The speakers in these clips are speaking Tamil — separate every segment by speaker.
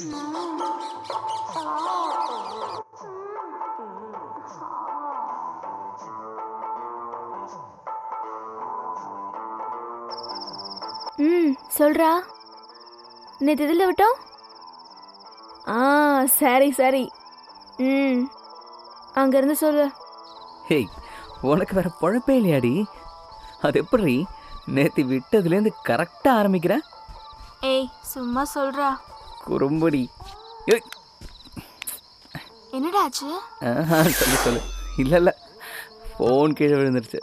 Speaker 1: ம் சொல்றா. நேற்று இதில் விட்டோம்? ஆ சரி சரி. ம் அங்கேருந்து சொல்லு.
Speaker 2: ஹேய் உனக்கு வேற பொழப்பே இல்லையாடி? அது எப்படி நேற்று விட்டதுலேருந்து கரெக்டாக ஆரம்பிக்கிற?
Speaker 1: ஏய் சும்மா சொல்றா.
Speaker 2: குறும்படி.
Speaker 1: என்னடா ஆச்சு?
Speaker 2: சொல்லு சொல்லு. இல்லை இல்லை. ஃபோன் கீழே விழுந்துருச்சு.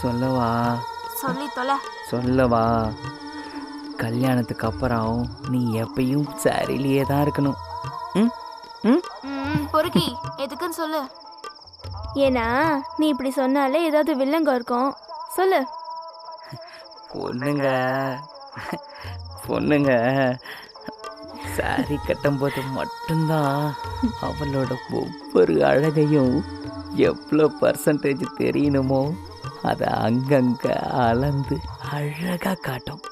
Speaker 2: சொல்லவா?
Speaker 1: சொல்லி தொலை.
Speaker 2: சொல்லவா? கல்யாணத்துக்கு அப்புறம் நீ எப்பயும் சாரிலேயே தான் இருக்கணும். ம்? ம்?
Speaker 1: ம் பொறுக்கி எதுக்குன்னு சொல்லு. ஏன்னா நீ இப்படி சொன்னாலே ஏதாவது வில்லங்க இருக்கும். சொல்லு.
Speaker 2: பொண்ணுங்க. பொண்ணுங்க சாரி கட்டும்போது மட்டும்தான் அவளோட ஒவ்வொரு அழகையும் எவ்வளோ பர்சன்டேஜ் தெரியணுமோ அதை அங்கங்கே அளந்து அழகா காட்டும்.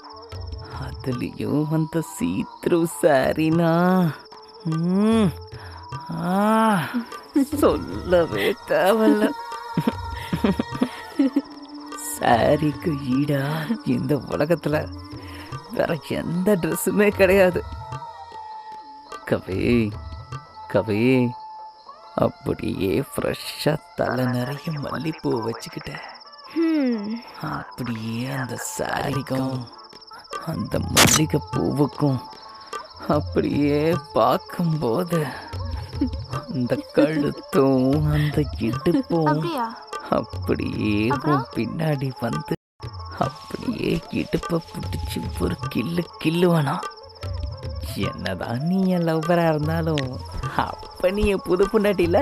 Speaker 2: அதுலேயும் அந்த சீத்ரு சாரினா சொல்லவே தேவையில்ல சாரிக்கு ஈடா இந்த உலகத்துல வேற எந்த ட்ரெஸ்ஸுமே கிடையாது. கவி கவி அப்படியே ஃப்ரெஷ்ஷாக தலை நிறைய மல்லிப்பூ வச்சுக்கிட்ட. அப்படியே அந்த சாரிக்கும் அந்த மல்லிகை பூவுக்கும் அப்படியே பார்க்கும்போது அந்த கழுத்தும் அந்த இடுப்பும்
Speaker 1: அப்படியா?
Speaker 2: பின்னாடி வந்து இடுப்பை பிடிச்சி ஒரு கில்லு கில்லுவானா என்னதான் நீ என் லவ்வராக இருந்தாலும் அப்போ நீ என் புது பொண்டாட்டில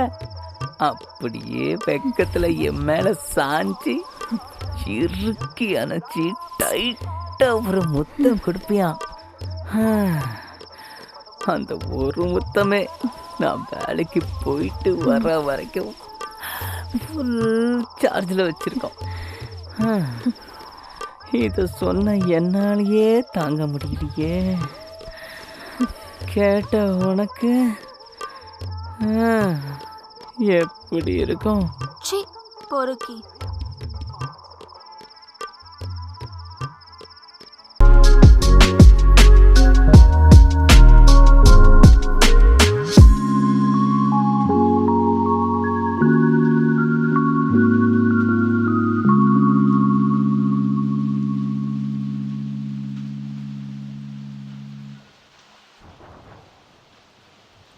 Speaker 2: அப்படியே வெக்கத்தில் என் மேலே சாஞ்சி இறுக்கி அணைச்சி டைட்டாக ஒரு முத்தம் கொடுப்பியான் அந்த ஒரு முத்தமே நான் வேலைக்கு போயிட்டு வர வரைக்கும் ஃபுல் சார்ஜில் வச்சுருக்கோம். இதை சொன்ன என்னாலேயே தாங்க முடியலையே. கேட்ட உனக்கு ஆ, எப்படி இருக்கும்?
Speaker 1: பொறுக்கி.